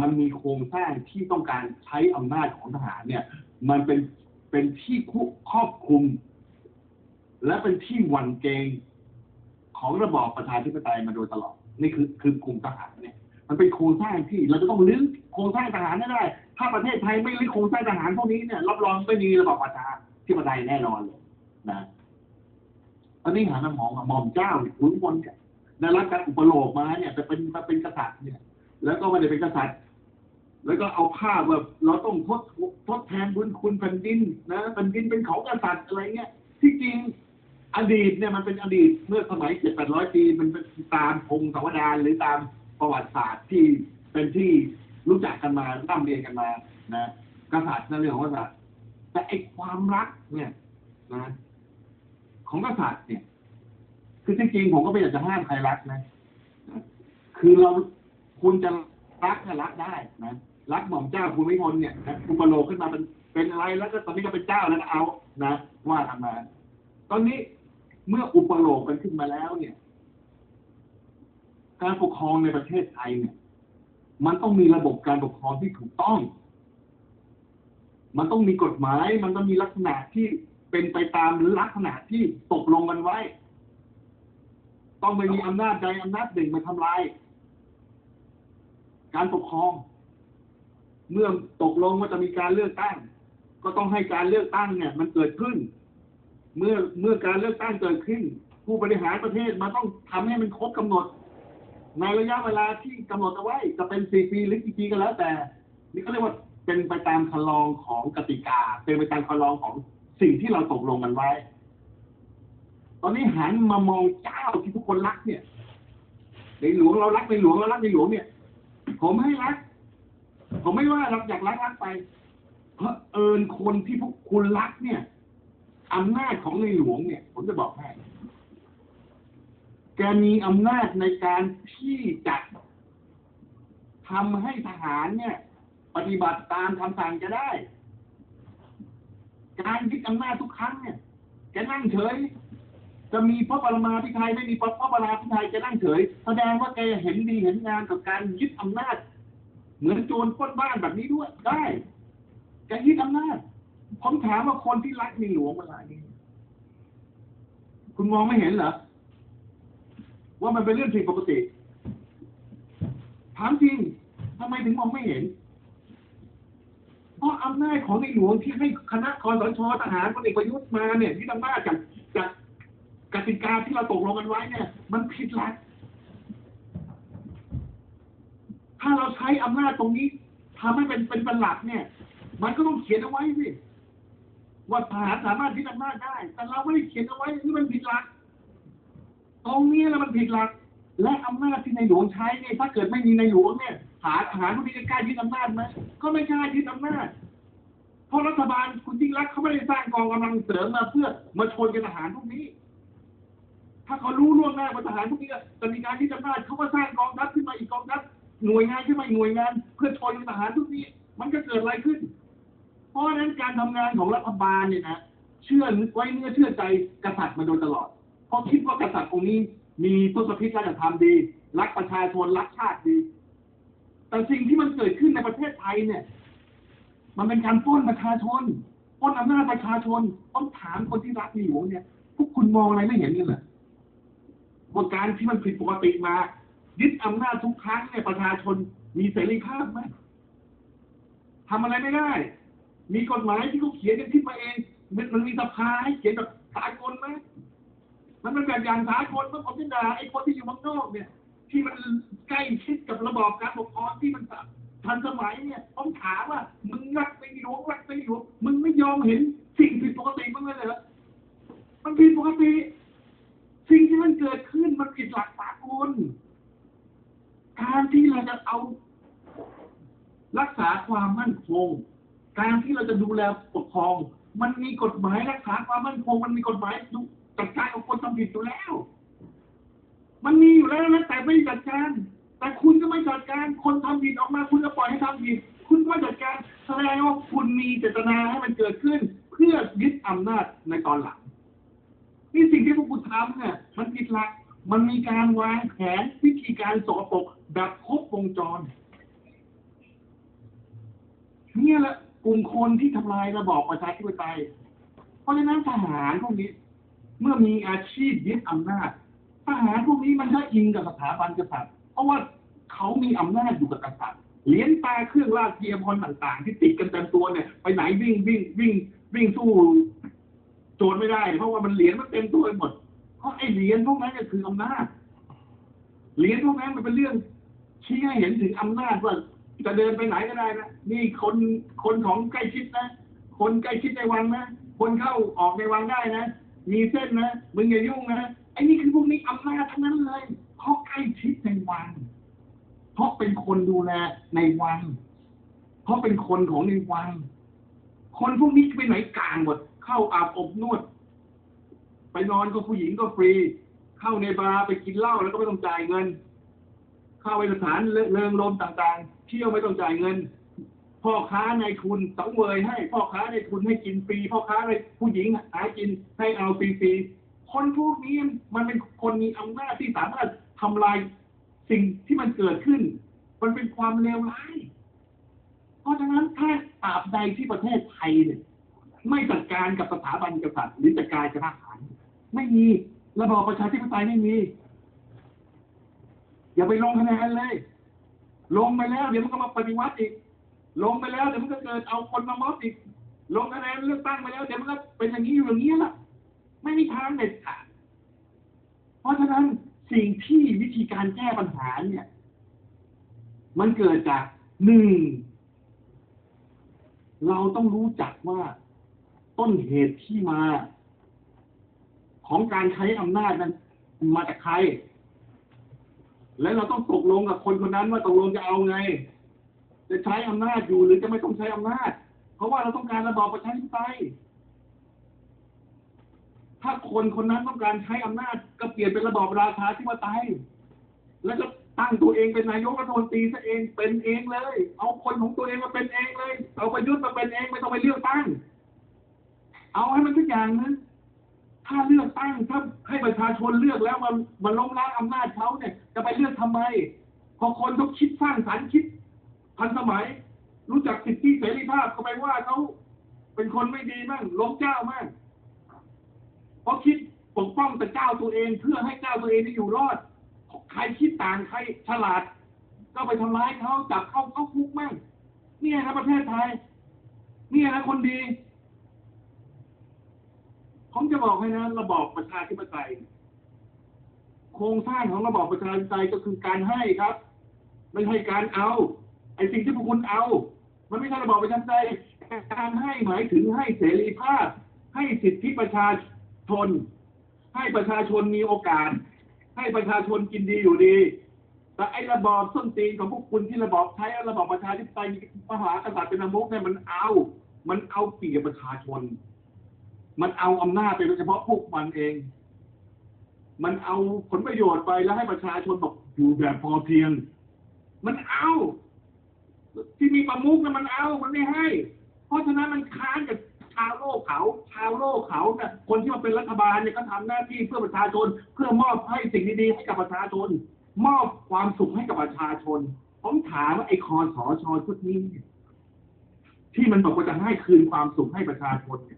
มันมีโครงสร้างที่ต้องการใช้อำนาจของทหารเนี่ย มันเป็นเป็นที่ครอบคลุม และเป็นที่หวั่นเกรงของระบอบประชาธิปไตยมาโดยตลอด นี่คือคือกลุ่มทหารเนี่ย มันเป็นโครงสร้างที่เราจะต้องรื้อโครงสร้างทหารให้ได้ ถ้าประเทศไทยไม่รื้อโครงสร้างทหารพวกนี้เนี่ยรับรองไม่มีระบอบประชาธิปไตยแน่นอนเลยนะตอนนี้หาน้ำหอมหม่อมเจ้าขุนพลเนี่ยได้รับการอุปโลกมาเนี่ยจะเป็นมาเป็นกษัตริย์เนี่ย แล้วก็ไม่ได้เป็นกษัตริย์ แล้วก็เอาภาพแบบเราต้องทดทดแทนบุญคุณแผ่นดินนะแผ่นดินเป็นของกษัตริย์อะไรเงี้ยที่จริงอดีตเนี่ยมันเป็นอดีตเมื่อสมัยเจ็ดแปดร้อยปีมันเป็นตามพงศาวดารหรือตามประวัติศาสตร์ที่เป็นที่รู้จักกันมาร่ำเรียนกันมานะกษัตริย์นั่นเรื่องของกษัตริย์แต่ไอความรักเนี่ยนะของกษัตริย์เนี่ย คือจริงๆผมก็ไม่อยากจะห้ามใครรักนะ คือเรา คุณจะรักก็รักได้นะรักหม่อมเจ้าคุณวิมลเนี่ยนะคุณประโลขึ้นมาเป็นเป็นอะไรแล้วก็ตอนนี้ก็เป็นเจ้าแล้วเอานะว่ากันมาตอนนี้เมื่ออุปโลกกันขึ้นมาแล้วเนี่ย การปกครองในประเทศไทยเนี่ย มันต้องมีระบบการปกครองที่ถูกต้อง มันต้องมีกฎหมาย มันต้องมีลักษณะที่เป็นไปตามลักษณะที่ตกลงกันไว้ ต้องไม่มีอำนาจใดอำนาจหนึ่งมาทำลาย การปกครอง เมื่อตกลงว่าจะมีการเลือกตั้ง ก็ต้องให้การเลือกตั้งเนี่ย มันเกิดขึ้น เมื่อเมื่อการเลือกตั้งเกิดขึ้น ผู้บริหารประเทศมันต้องทำให้มันครบกำหนด ในระยะเวลาที่กำหนดเอาไว้ จะเป็นสี่ปีหรือกี่ปีก็แล้วแต่ นี่ก็เรียกว่าเป็นไปตามคันลองของกติกา เป็นไปตามคันลองของสิ่งที่เราตกลงกันไว้ ตอนนี้หันมามองเจ้าที่ทุกคนรักเนี่ย ในหลวงเรารักในหลวงเรารักในหลวงเนี่ย ผมให้รัก ผมไม่ว่าเราอยากรักรักไป เพราะเอิญคนที่พวกคุณรักเนี่ยอำนาจของในหลวงเนี่ย ผมจะบอกให้แกมีอำนาจในการที่จะทำให้ทหารเนี่ย ปฏิบัติตามคำสั่งจะได้ การยึดอำนาจทุกครั้งเนี่ยแกนั่งเฉย จะมีพระปรมาภิไธยไม่มีพระปรมาภิไธยจะนั่งเฉย แสดงว่าแกเห็นดีเห็นงานกับการยึดอำนาจ เหมือนโจรปล้นบ้านแบบนี้ด้วยได้แกยึดอำนาจผมถามว่าคนที่รักในหลวงเวลานี้คุณมองไม่เห็นเหรอว่ามันเป็นเรื่องผิดปกติ ถามจริงทำไมถึงมองไม่เห็นเพราะอำนาจของในหลวงที่ให้คณะคอสชทหารพลเอกประยุทธ์มาเนี่ยที่อำนาจจากจาก กติกาที่เราตกลงกันไว้เนี่ย มันผิดหลัก ถ้าเราใช้อำนาจตรงนี้ทำให้เป็นเป็นเป็นหลักเนี่ย มันก็ต้องเขียนเอาไว้สิว่าทหารสามารถยึดอำนาจได้ แต่เราไม่ได้เขียนเอาไว้นี่มันผิดหลัก ตรงนี้แล้วมันผิดหลัก และอำนาจที่ในหลวงใช้เนี่ยถ้าเกิดไม่มีในหลวงเนี่ยทหารทหารพวกนี้จะกล้ายึดอำนาจไหมก็ไม่กล้ายึดอำนาจเพราะรัฐบาลคุณยิ่งรักษณ์เขาไม่ได้สร้างกองกำลังเสริมมาเพื่อมาชนกับทหารพวกนี้ ถ้าเขารู้ล่วงหน้าว่าทหารพวกนี้จะมีการยึดอำนาจเขาก็สร้างกองทัพขึ้นมาอีกกองทัพหน่วยงานขึ้นมาอีกหน่วยงาน เพื่อชนกับทหารพวกนี้ มันก็เกิดอะไรขึ้น เพราะฉะนั้นการทำงานของรัฐบาลเนี่ยนะเชื่อไว้เนื้อเชื่อใจกษัตริย์มาโดยตลอด เพราะคิดว่ากษัตริย์องค์นี้มีทศพิธการธรรมดี รักประชาชนรักชาติดี แต่สิ่งที่มันเกิดขึ้นในประเทศไทยเนี่ย มันเป็นการป้นประชาชนป้นอำนาจประชาชนต้องถามคนที่รักในหลวงเนี่ย พวกคุณมองอะไรไม่เห็นกันเหรอ ว่าการที่มันผิดปกติมา ยึดอำนาจทุกครั้งเนี่ยประชาชนมีเสรีภาพไหมทำอะไรไม่ได้ มีกฎหมายที่เขาเขียนกันขึ้นมาเองมันมันมีสภาให้เขียนแบบสากลไหมมันเป็นแบบอย่างสากลเมื่อผมจะด่าไอ้คนที่อยู่เมืองนอกเนี่ย ที่มันใกล้ชิดกับระบอบการปกครองที่มันทันสมัยเนี่ยต้องถามว่า มึงรักในหลวงรักในหลวงมึงไม่ยอมเห็นสิ่งผิดปกติมั้งเลยเหรอมันผิดปกติ สิ่งที่มันเกิดขึ้นมันผิดหลักสากลการที่เราจะเอา รักษาความมั่นคง การที่เราจะดูแลปกครอง มันมีกฎหมายรักษาความมั่นคง มันมีกฎหมายดูจัดการกับคนทำผิดอยู่แล้ว มันมีอยู่แล้วนะแต่ไม่จัดการ แต่คุณก็ไม่จัดการ คนทำผิดออกมาคุณก็ปล่อยให้ทำผิด คุณก็จัดการแสดงว่าคุณมีเจตนาให้มันเกิดขึ้น เพื่อยึดอำนาจในตอนหลังนี่สิ่งที่พวกคุณทำเนี่ยมันผิดหลัก มันมีการวางแผนวิธีการสกปรกแบบครบวงจร เนี่ยแหละกลุ่มคนที่ทำลายระบอบประชาธิปไตย เพราะฉะนั้นทหารพวกนี้ เมื่อมีอาชีพยึดอำนาจ ทหารพวกนี้มันก็อิงกับสถาบันกษัตริย์ เพราะว่าเขามีอำนาจอยู่กับกษัตริย์เหรียญตาเครื่องราชเกียร์พรต่าง ๆ ที่ติดกันเต็มตัวเนี่ย ไปไหนวิ่งวิ่งวิ่งวิ่งสู้โจรไม่ได้ เพราะว่ามันเหรียญมันเต็มตัวไปหมด เพราะไอ้เหรียญพวกนั้นก็คืออำนาจเหรียญพวกนั้นมันเป็นเรื่องชี้ให้เห็นถึงอำนาจว่า จะเดินไปไหนก็ได้นะนี่คนคนของใกล้ชิดนะ คนใกล้ชิดในวังนะ คนเข้าออกในวังได้นะ มีเส้นนะ มึงอย่ายุ่งนะ ไอ้นี่คือพวกนี้อำนาจทั้งนั้นเลย เพราะใกล้ชิดในวัง เพราะเป็นคนดูแลในวัง เพราะเป็นคนของในวัง คนพวกนี้ไปไหนกลางหมด เข้าอาบอบนวด ไปนอนก็ผู้หญิงก็ฟรี เข้าในบาร์ไปกินเหล้าแล้วก็ไม่ต้องจ่ายเงิน เข้าไปสถานเริงรมต่างๆ เที่ยวไม่ต้องจ่ายเงิน พ่อค้าในทุนสังเวยให้ พ่อค้าในทุนให้กินฟรี พ่อค้าในผู้หญิงหากินให้เอาฟรีๆคนพวกนี้มันเป็นคนมีอำนาจที่สามารถทำลายสิ่งที่มันเกิดขึ้น มันเป็นความเลวร้าย เพราะฉะนั้นถ้าตราบใดที่ประเทศไทยเนี่ยไม่จัดการกับสถาบันกษัตริย์หรือจัดการกับทหาร ไม่มีระบอบประชาธิปไตยไม่มี อย่าไปลงคะแนนเลย ลงไปแล้วเดี๋ยวมันก็มาปฏิวัติอีก ลงไปแล้วเดี๋ยวมันก็เกิดเอาคนมาม็อบอีก ลงคะแนนเลือกตั้งไปแล้วเดี๋ยวมันก็เป็นอย่างนี้อยู่อย่างนี้ละไม่มีทางเด็ดขาดเพราะฉะนั้นสิ่งที่วิธีการแก้ปัญหาเนี่ย มันเกิดจากหนึ่งเราต้องรู้จักว่าต้นเหตุที่มา ของการใช้อำนาจนั้น มาจากใคร และเราต้องตกลงกับคนคนนั้นว่าตกลงจะเอาไง จะใช้อำนาจอยู่หรือจะไม่ต้องใช้อำนาจ เพราะว่าเราต้องการระบอบประชาธิปไตยถ้าคนคนนั้นต้องการใช้อำนาจก็เปลี่ยนเป็นระบอบราชาธิปไตยแล้วก็ตั้งตัวเองเป็นนายกรัฐมนตรีซะเองเป็นเองเลย เอาคนของตัวเองมาเป็นเองเลย เอาประยุทธ์มาเป็นเองไม่ต้องไปเลือกตั้ง เอาให้มันทุกอย่างนะ ถ้าเลือกตั้งถ้าให้ประชาชนเลือกแล้วมันมันล้มล้างอำนาจเขาเนี่ย จะไปเลือกทำไม พอคนเขาคิดสร้างสรรค์คิดทันสมัย รู้จักสิทธิเสรีภาพก็ไปว่าเขาเป็นคนไม่ดีมั่งล้มเจ้ามั่งเพราะคิดปกป้องแต่เจ้าตัวเองเพื่อให้เจ้าตัวเองได้อยู่รอด ใครคิดต่างใครฉลาด ก็ไปทำร้ายเขาจับเข้าเข้าคุกมั่งเนี่ยนะประเทศไทย เนี่ยนะคนดี ผมจะบอกให้นะระบอบประชาธิปไตยโครงสร้างของระบอบประชาธิปไตยก็คือการให้ครับ ไม่ใช่การเอา ไอ้สิ่งที่พวกคุณเอา มันไม่ใช่ระบอบประชาธิปไตยการให้หมายถึงให้เสรีภาพ ให้สิทธิประชาชน ให้ประชาชนมีโอกาส ให้ประชาชนกินดีอยู่ดีแต่ไอ้ระบอบส้นตีนของพวกคุณที่ระบอบใช้ระบอบประชาธิปไตยมีมหากษัตริย์เป็นนามกเนี่ยมันเอา มันเอาเปรียบประชาชน มันเอาอำนาจไปโดยเฉพาะพวกมันเอง มันเอาผลประโยชน์ไปแล้วให้ประชาชนบอกอยู่แบบพอเพียง มันเอา ที่มีประมุขนะมันเอา มันไม่ให้ เพราะฉะนั้นมันค้านกับชาวโลกเขา ชาวโลกเขาเนี่ยคนที่มาเป็นรัฐบาลเนี่ยก็ทำหน้าที่เพื่อประชาชน เพื่อมอบให้สิ่งดีๆให้กับประชาชน มอบความสุขให้กับประชาชน ผมถามว่าไอ้คอสอชอชุดนี้ ที่มันบอกว่าจะให้คืนความสุขให้ประชาชนเนี่ย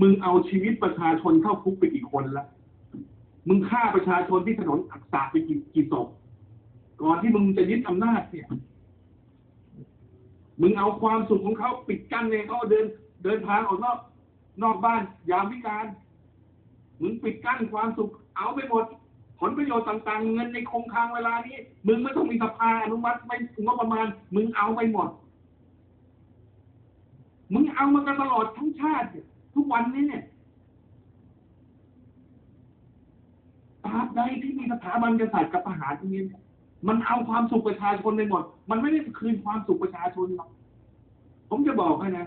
มึงเอาชีวิตประชาชนเข้าคุกไปกี่คนล้วมึงฆ่าประชาชนที่ถนนอักษะไปกี่กี่ศพก่อนที่มึงจะยึดอำนาจเนี่ย มึงเอาความสุขของเขาปิดกั้นเนี่ยเขาเดิน เดินทางออกนอกนอกบ้าน ยามวิการมึงปิดกั้นความสุข เอาไปหมด ผลประโยชน์ต่างๆ เงินในคงคลังเวลานี้ มึงไม่ต้องมีสภาอนุมัติไม่งบประมาณ มึงเอาไปหมด มึงเอามากันตลอดทั้งชาติเนี่ย ทุกวันนี้เนี่ยตราบใดที่มีสถาบันกษัตริย์กับทหารตรงนี้มันเอาความสุขประชาชนไปหมด มันไม่ได้คืนความสุขประชาชนหรอก ผมจะบอกให้นะ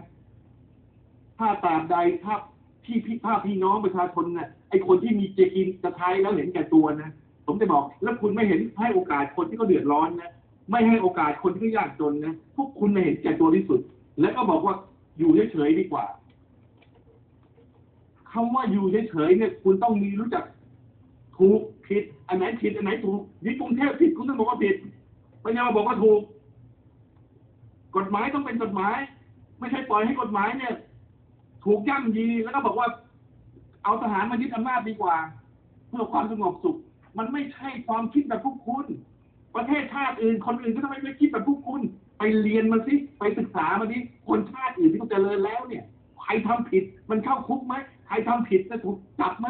ถ้าตราบใดถ้าพี่พี่ถ้าพี่น้องประชาชนเนี่ยไอคนที่มีเจกินจะใช้แล้วเห็นแก่ตัวนะ ผมจะบอก แล้วคุณไม่เห็นให้โอกาสคนที่เขาเดือดร้อนนะ ไม่ให้โอกาสคนที่เขายากจนนะ พวกคุณน่เห็นแก่ตัวที่สุด แล้วก็บอกว่าอยู่เฉยๆดีกว่า คำว่าอยู่เฉยๆเนี่ย คุณต้องมีรู้จักถูกผิด อันไหนผิดอันไหนถูกยิ่งกรุงเทพผิดคุณต้องบอกว่าผิดไม่ใช่มาบอกว่าถูก กฎหมายต้องเป็นกฎหมาย ไม่ใช่ปล่อยให้กฎหมายเนี่ย ถูกย่ำยีแล้วก็บอกว่า เอาทหารมายึดอำนาจดีกว่า เพื่อความสงบสุข มันไม่ใช่ความคิดแบบพวกคุณ ประเทศชาติอื่นคนอื่นก็ทำไมไม่คิดแบบพวกคุณ ไปเรียนมาสิไปศึกษามาดิคนชาติอื่นที่เขาเจริญแล้วเนี่ยใครทำผิด มันเข้าคุกไหม รทำผิดจะถูกจับไหม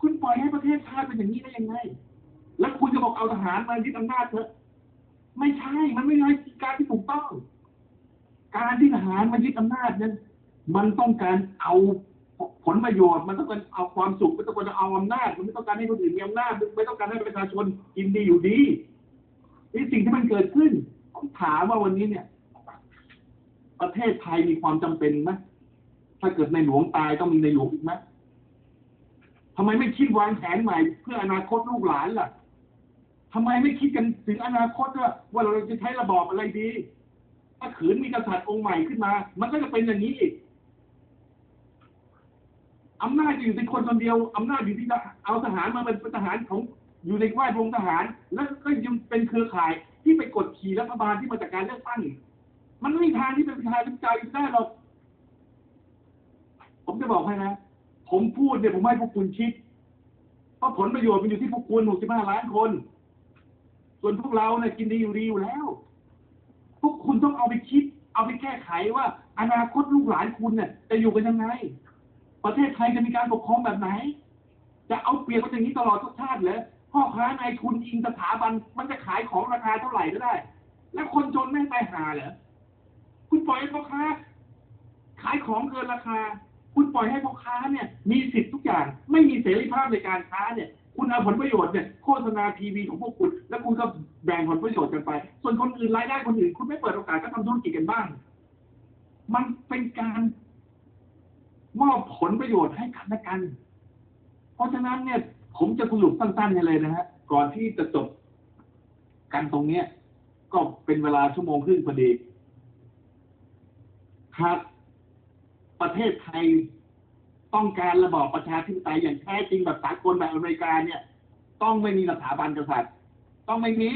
คุณปล่อยให้ประเทศชาติเป็นอย่างนี้ได้ยังไง แล้วคุณจะบอกเอาทหารมายึดอำนาจเถอะ ไม่ใช่ มันไม่ใช่การที่ถูกต้อง การที่ทหารมายึดอำนาจนั้น มันต้องการเอาผลประโยชน์ มันต้องการเอาความสุข มันต้องการเอาอำนาจ มันไม่ต้องการให้คนอื่นมีอำนาจมันไม่ต้องการให้ประชาชนกินดีอยู่ดี นี่สิ่งที่มันเกิดขึ้น ผมถามว่าวันนี้เนี่ย ประเทศไทยมีความจำเป็นไหมถ้าเกิดในหลวงตายต้องมีในหลวงอีกไหมทำไมไม่คิดวางแผนใหม่ เพื่ออนาคตลูกหลานล่ะทำไมไม่คิดกันถึงอนาคตว่าว่าเราจะใช้ระบอบอะไรดี ถ้าขืนมีกษัตริย์องค์ใหม่ขึ้นมา มันก็จะเป็นอย่างนี้อีกอำนาจอยู่ที่คนคนเดียวอำนาจอยู่ที่เอาทหารมาเป็นทหารของอยู่ในว่าดวงทหาร แล้วก็ยังเป็นเครือข่ายที่ไปกดขี่รัฐบาลที่มาจากการเลือกตั้ง มันไม่มีทางที่เป็นประชาธิปไตยได้หรอก ผมจะบอกให้นะ ผมพูดเนี่ยผมให้พวกคุณคิด เพราะผลประโยชน์มันอยู่ที่พวกคุณ65ล้านคน ส่วนพวกเราเนี่ยกินดีอยู่ดีอยู่แล้ว พวกคุณต้องเอาไปคิด เอาไปแก้ไขว่า อนาคตลูกหลานคุณเนี่ยจะอยู่กันยังไง ประเทศไทยจะมีการปกครองแบบไหน จะเอาเปรียบกันอย่างนี้ตลอดทุกชาติเลยพ่อค้านายทุนอิงสถาบัน มันจะขายของราคาเท่าไหร่ก็ได้ แล้วคนจนไม่ไปหาเหรอ คุณปล่อยให้พ่อค้า ขายของเกินราคา คุณปล่อยให้พ่อค้าเนี่ย มีสิทธิ์ทุกอย่าง ไม่มีเสรีภาพในการค้าเนี่ย คุณเอาผลประโยชน์เนี่ยโฆษณาทีวีของพวกคุณ แล้วคุณก็แบ่งผลประโยชน์กันไป ส่วนคนอื่นรายได้คนอื่น คุณไม่เปิดโอกาสก็ทำธุรกิจกันบ้าง มันเป็นการมอบผลประโยชน์ให้กันและกัน เพราะฉะนั้นเนี่ย ผมจะสรุปสั้นๆให้เลยนะฮะก่อนที่จะจบกันตรงเนี้ยก็เป็นเวลาชั่วโมงครึ่งพอดี หากประเทศไทยต้องการระบอบประชาธิปไตยอย่างแท้จริงแบบสากลแบบอเมริกาเนี่ย ต้องไม่มีสถาบันกษัตริย์ ต้องไม่มี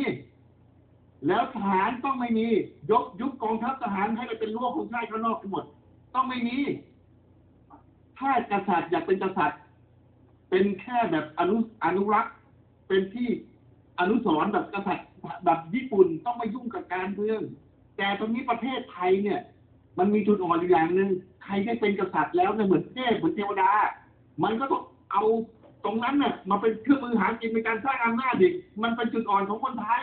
แล้วทหารต้องไม่มี ยกยุคกองทัพทหารให้ไปเป็นรั้วของชาติข้างนอกทั้งหมด ต้องไม่มี ถ้ากษัตริย์อยากเป็นกษัตริย์ เป็นแค่แบบอนุอนุรักษ์เป็นที่อนุสรณ์แบบกษัตริย์แบบญี่ปุ่นต้องไม่ยุ่งกับการเมือง แต่ตรงนี้ประเทศไทยเนี่ย มันมีจุดอ่อนอยู่อย่างหนึ่งใครได้เป็นกษัตริย์แล้วเนี่ยเหมือนเทพเหมือนเทวดา มันก็ต้องเอาตรงนั้นเนี่ยมาเป็นเครื่องมือหากินในการสร้างอำนาจอีกมันเป็นจุดอ่อนของคนไทย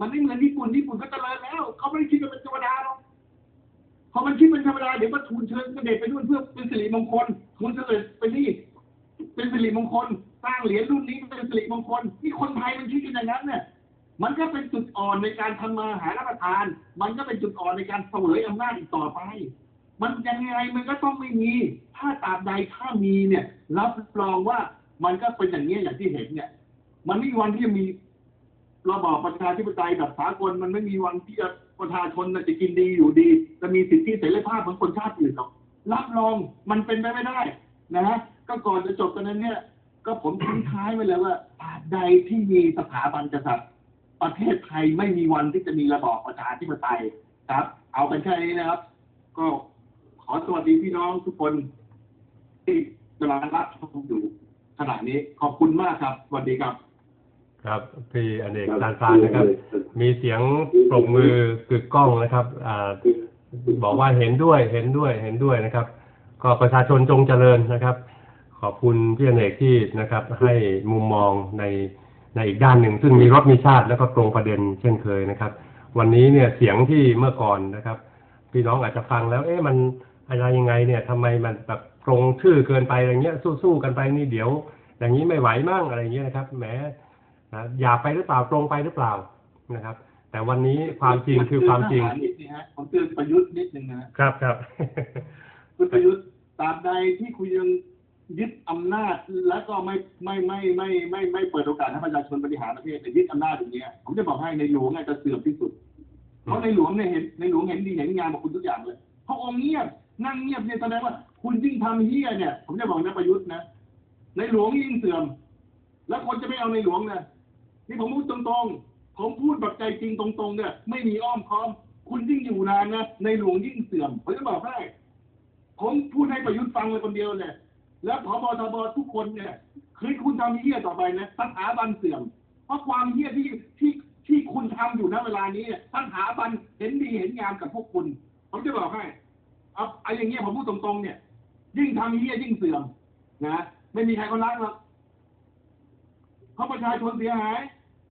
มันไม่เหมือนญี่ปุ่นญี่ปุ่นก็เจริญแล้ว เขาไม่ได้คิดว่าเป็นเทวดาหรอกพอมันคิดเป็นเทวดาเดี๋ยวก็ทูลเชิญเสด็จไปนู่นเพื่อเป็นสิริมงคลทูลเสด็จไปนี่เป็นสิริมงคลสร้างเหรียญรุ่นนี้เป็นสิริมงคลนี่คนไทยมันคิดกันอย่างนั้นเนี่ย มันก็เป็นจุดอ่อนในการทำมาหารับประทาน มันก็เป็นจุดอ่อนในการเสวยอำนาจอีกต่อไป มันยังไงมันก็ต้องไม่มี ถ้าตราบใดถ้ามีเนี่ย รับรองว่ามันก็เป็นอย่างนี้อย่างที่เห็นเนี่ย มันไม่มีวันที่จะมีระบอบประชาธิปไตยแบบสากลมันไม่มีวันที่จะประชาชนจะกินดีอยู่ดี จะมีสิทธิเสรีภาพเหมือนคนชาติอื่นหรอกรับรองมันเป็นไปไม่ได้นะฮะก็ก่อนจะจบกันนั้นเนี่ย ก็ผมทิ้งท้ายไว้เลยว่าตราบใดที่มีสถาบันกษัตริย์ ประเทศไทยไม่มีวันที่จะมีระบอบประชาธิปไตยครับ เอากันแค่นี้นะครับ ก็ขอสวัสดีพี่น้องทุกคนที่กำลังรับชมอยู่ขณะนี้ขอบคุณมากครับสวัสดีครับ ครับพี่อเนกทานฟานนะครับ มีเสียงปรบมือกึกก้องนะครับอ่าบอกว่าเห็นด้วยเห็นด้วยเห็นด้วยนะครับ ก็ประชาชนจงเจริญนะครับ ขอบคุณพี่อเนกที่นะครับ ให้มุมมองใน ในอีกด้านหนึ่ง ซึ่งมีรสมีชาติแล้วก็ตรงประเด็นเช่นเคยนะครับ วันนี้เนี่ยเสียงที่เมื่อก่อนนะครับ พี่น้องอาจจะฟังแล้ว เอ๊ะมันอะไรยังไงเนี่ยทำไมมันแบบตรงชื่อเกินไปอะไรเงี้ยสู้ๆกันไปนี่เดี๋ยว อย่างนี้ไม่ไหวมั่งอะไรเงี้ยนะครับแหมนะอยากไปหรือเปล่าตรงไปหรือเปล่านะครับ แต่วันนี้ความจริงคือความจริงนิดนึงฮะผมเตือนประยุทธ์นิดนึงนะฮะครับครับคุณประยุทธ์ตราบใดที่คุณยัง ยึดอำนาจแล้วก็ไม่ไม่ไม่ไม่ไม่ไม่เปิดโอกาสให้ประชาชนบริหารประเทศยึดอำนาจอย่างเงี้ยผมจะบอกให้ในหลวงเนี่ยจะเสื่อมที่สุด เพราะในหลวงเนี่ยเห็นในหลวงเห็นดีเห็นงามของคุณทุกอย่างเลยพระองค์เงียบนั่งเงียบเนี่ยแสดงว่าคุณยิ่งทำเฮี้ยเนี่ย ผมจะบอกนะประยุทธ์นะในหลวงยิ่งเสื่อม แล้วคนจะไม่เอาในหลวงนะนี่ผมพูดตรงๆผมพูดแบบใจจริงตรงๆเนี่ยไม่มีอ้อมค้อมคุณยิ่งอยู่นานนะในหลวงยิ่งเสื่อมผมจะบอกให้ผมพูดให้ประยุทธ์ฟังเลยคนเดียวเนี่ย แล้วพบทบทุกคนเนี่ยคือคุณทำเหี้ยต่อไปนะสถาบันเสื่อม เพราะความเหี้ยที่ที่ที่คุณทำอยู่ณเวลานี้สถาบันเห็นดีเห็นงามกับพวกคุณ ผมจะบอกให้เอาไอ้อย่างเงี้ยผมพูดตรงๆ เนี่ย ยิ่งทำเหี้ยยิ่งเสื่อมนะไม่มีใครคนรักหรอกเพราะประชาชนเสียหาย